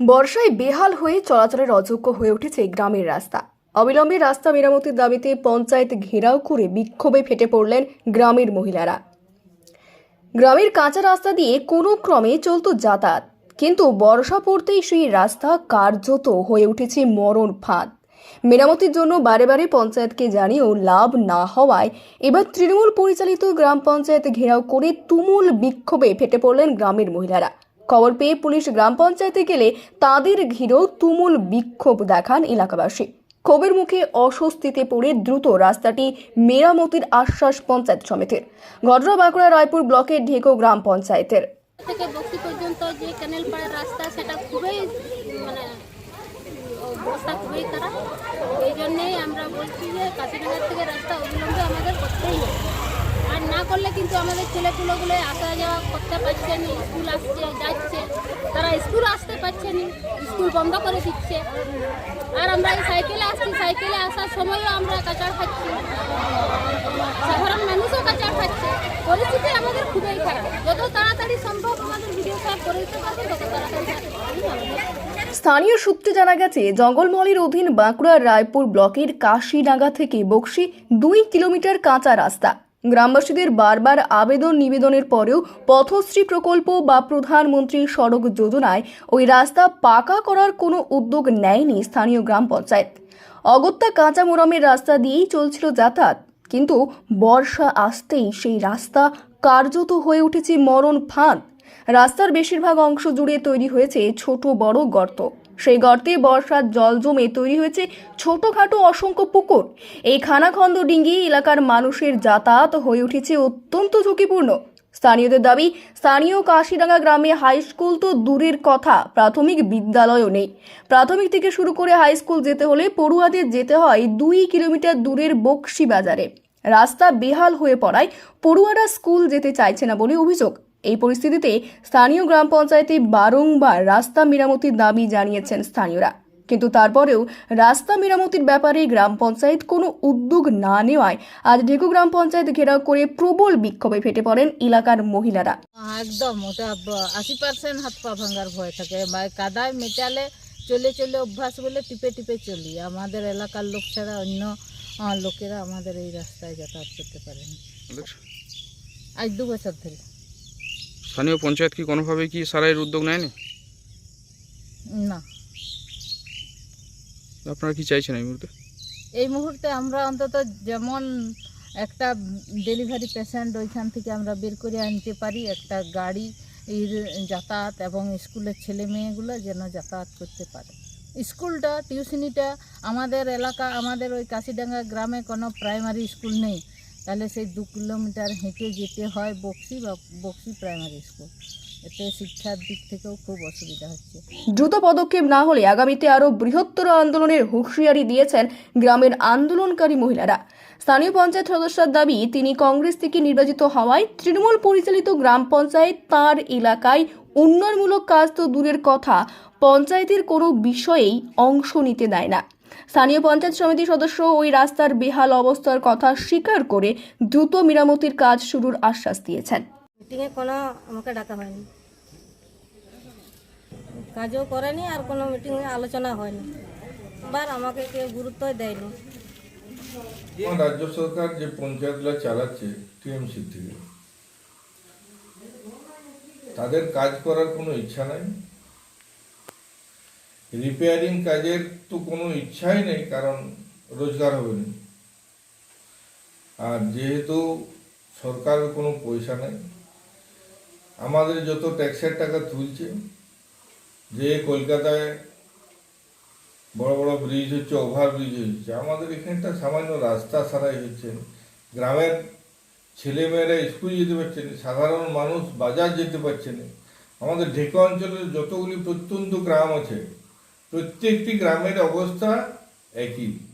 বর্ষায় বেহাল হয়ে চলাচলের অযোগ্য হয়ে উঠেছে গ্রামের রাস্তা। অবিলম্বে রাস্তা মেরামতির দাবিতে পঞ্চায়েত ঘেরাও করে বিক্ষোভে ফেটে পড়লেন গ্রামের মহিলারা। গ্রামের কাঁচা রাস্তা দিয়ে কোনো ক্রমে চলত যাতায়াত, কিন্তু বর্ষা পড়তেই সেই রাস্তা কার্যত হয়ে উঠেছে মরণ ফাঁদ। মেরামতির জন্য বারে বারে পঞ্চায়েতকে জানিয়েও লাভ না হওয়ায় এবার তৃণমূল পরিচালিত গ্রাম পঞ্চায়েত ঘেরাও করে তুমুল বিক্ষোভে ফেটে পড়লেন গ্রামের মহিলারা। খবর পেয়ে পুলিশ গ্রাম পঞ্চায়েতে গেলে তাদের ঘিরেও তুমুল বিক্ষোভ দেখান এলাকাবাসী। ক্ষোভের মুখে অস্বস্তিতে পড়ে দ্রুত রাস্তাটি মেরামতির আশ্বাস পঞ্চায়েত সমিতির। ঘটনা বাঁকুড়া রায়পুর ব্লকের ঢেকো গ্রাম পঞ্চায়েতের। থেকে পর্যন্ত যে ক্যানেল পাড়ের রাস্তা, সেটা খুবই মানে অবস্থা খুবই খারাপ। এই জন্যেই আমরা বলছি যে কাশিনগর থেকে রাস্তা অবিলম্বে আমাদের করতেই হবে। করলে কিন্তু আমাদের ছেলেপুলোগুলো আসা যাওয়া করতে পারছে না, স্কুল আসছে, যাচ্ছে। তারা স্কুল আসতে পারছে না, স্কুল বন্ধ করে দিচ্ছে। আর আমরা এই সাইকেলে আসছি, সাইকেলে আসার সময়ও আমরা কাচার খাচ্ছি। সাধারণ মানুষও কাচার খাচ্ছে। পরিস্থিতি আমাদের খুবই খারাপ। যত তাড়াতাড়ি সম্ভব আমাদের ভিডিও সাহেব করে দিতে পারবে, তত তাড়াতাড়ি স্থানীয় সূত্রে জানা গেছে, জঙ্গলমহলের অধীন বাঁকুড়ার রায়পুর ব্লকের কাশিডাঙ্গা থেকে বক্সি দুই কিলোমিটার কাঁচা রাস্তা। গ্রামবাসীদের বারবার আবেদন নিবেদনের পরেও পথশ্রী প্রকল্প বা প্রধানমন্ত্রী সড়ক যোজনায় ওই রাস্তা পাকা করার কোনো উদ্যোগ নেয়নি স্থানীয় গ্রাম পঞ্চায়েত। অগত্যা কাঁচা মোরামের রাস্তা দিয়েই চলছিল যাতায়াত। কিন্তু বর্ষা আসতেই সেই রাস্তা কার্যত হয়ে উঠেছে মরণ ফাঁদ। রাস্তার বেশিরভাগ অংশ জুড়ে তৈরি হয়েছে ছোট বড় গর্ত। সেই গর্তে বর্ষার জল জমে তৈরি হয়েছে ছোটখাটো অসংখ্য পুকুর। এই খানাখন্দ ডিঙ্গি এলাকার মানুষের যাতায়াত হয়ে উঠেছে অত্যন্ত ঝুঁকিপূর্ণ। স্থানীয়দের দাবি, স্থানীয় কাশিডাঙ্গা গ্রামে হাই স্কুল তো দূরের কথা, প্রাথমিক বিদ্যালয়ও নেই। প্রাথমিক থেকে শুরু করে হাই স্কুল যেতে হলে পড়ুয়াদের যেতে হয় দুই কিলোমিটার দূরের বক্সি বাজারে। রাস্তা বেহাল হয়ে পড়ায় পড়ুয়ারা স্কুল যেতে চাইছে না বলে অভিযোগ। এই পরিস্থিতিতে স্থানীয় গ্রাম পঞ্চায়েতে বারংবার রাস্তা মেরামতির দাবি জানিয়েছেন স্থানীয়রা। কিন্তু তারপরেও রাস্তা মেরামতির ব্যাপারে গ্রাম পঞ্চায়েত কোনো উদ্যোগ না নেওয়ায় আজ ঢেকু গ্রাম পঞ্চায়েত ঘেরাও করে প্রবল বিক্ষোভে ফেটে পড়েন এলাকার মহিলারা। একদম ওটা আশি পার্সেন্ট হাত পা ভাঙার ভয় থাকে। বা কাদায় মেটালে চলে চলে অভ্যাস বলে টিপে টিপে চলি। আমাদের এলাকার লোক ছাড়া অন্য লোকেরা আমাদের এই রাস্তায় যাতায়াত করতে পারেন? আজ দু বছর ধরে। স্থানীয় পঞ্চায়েত কি কোনোভাবে কি সারাইয়ের উদ্যোগ নেয়নি? না। আপনারা কি চাইছেন এই মুহূর্তে? এই মুহূর্তে আমরা অন্তত যেমন একটা ডেলিভারি পেশেন্ট ওইখান থেকে আমরা বের করে আনতে পারি একটা গাড়ি এর যাতায়াত এবং স্কুলের ছেলে মেয়েগুলো যেন যাতায়াত করতে পারে। স্কুলটা টিউশনিটা আমাদের এলাকা আমাদের ওই কাশিডাঙ্গা গ্রামে কোনো প্রাইমারি স্কুল নেই। তাহলে সেই দু কিলোমিটার হেঁটে যেতে হয় বক্সি বা বক্সি প্রাইমারি স্কুল। এতে শিক্ষার দিক থেকেও খুব অসুবিধা হচ্ছে। দ্রুত পদক্ষেপ না হলে আগামীতে আরও বৃহত্তর আন্দোলনের হুঁশিয়ারি দিয়েছেন গ্রামের আন্দোলনকারী মহিলারা। স্থানীয় পঞ্চায়েত সদস্যের দাবি, তিনি কংগ্রেস থেকে নির্বাচিত হওয়ায় তৃণমূল পরিচালিত গ্রাম পঞ্চায়েত তার এলাকায় উন্নয়নমূলক কাজ তো দূরের কথা, পঞ্চায়েতের কোনো বিষয়েই অংশ নিতে দেয় না। স্থানীয় পঞ্চায়েত সমিতির সদস্য ওই রাস্তার বেহাল অবস্থার কথা স্বীকার করে দ্রুত মেরামতির কাজ শুরুর আশ্বাস দিয়েছেন। মিটিংয়ে কোনো আমাকে ডাকা হয়নি। কাজও করেনি আর কোনো মিটিংয়ে আলোচনা হয়নি। এবার আমাকে কেউ গুরুত্বই দেয়নি। রাজ্য সরকার যে পঞ্চায়েতগুলো চালাচ্ছে টিএমসি থেকে তাদের কাজ করার কোনো ইচ্ছা নাই? রিপেয়ারিং কাজের তো কোনো ইচ্ছাই নেই, কারণ রোজগার হবে না আর যেহেতু সরকারের কোনো পয়সা নেই, আমাদের যত ট্যাক্সের টাকা তুলছে, যে কলকাতায় বড় বড় ব্রিজ হচ্ছে, ওভার ব্রিজ হচ্ছে, আমাদের এখানটা সামান্য রাস্তা সারাই হচ্ছে। গ্রামের ছেলেমেয়েরা স্কুল যেতে পারছে না, সাধারণ মানুষ বাজার যেতে পারছে না আমাদের ঢেকা অঞ্চলের যতগুলি প্রত্যন্ত গ্রাম আছে প্রত্যেকটি গ্রামের অবস্থা একই।